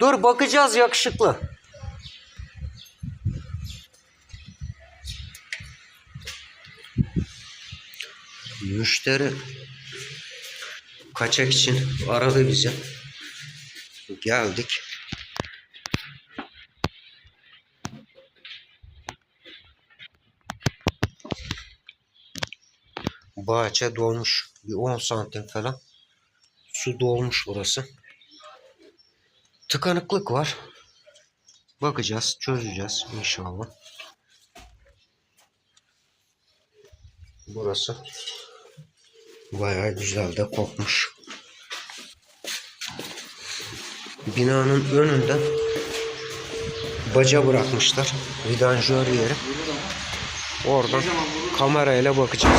Dur bakacağız yakışıklı. Müşteri kaçak için aradı bizi. Geldik. Bahçe dolmuş. Bir 10 santim falan. Su dolmuş burası. Tıkanıklık var. Bakacağız, çözeceğiz inşallah. Burası bayağı güzel de kokmuş. Binanın önünden baca bırakmışlar. Vidanjör yeri. Oradan kamerayla bakacağız.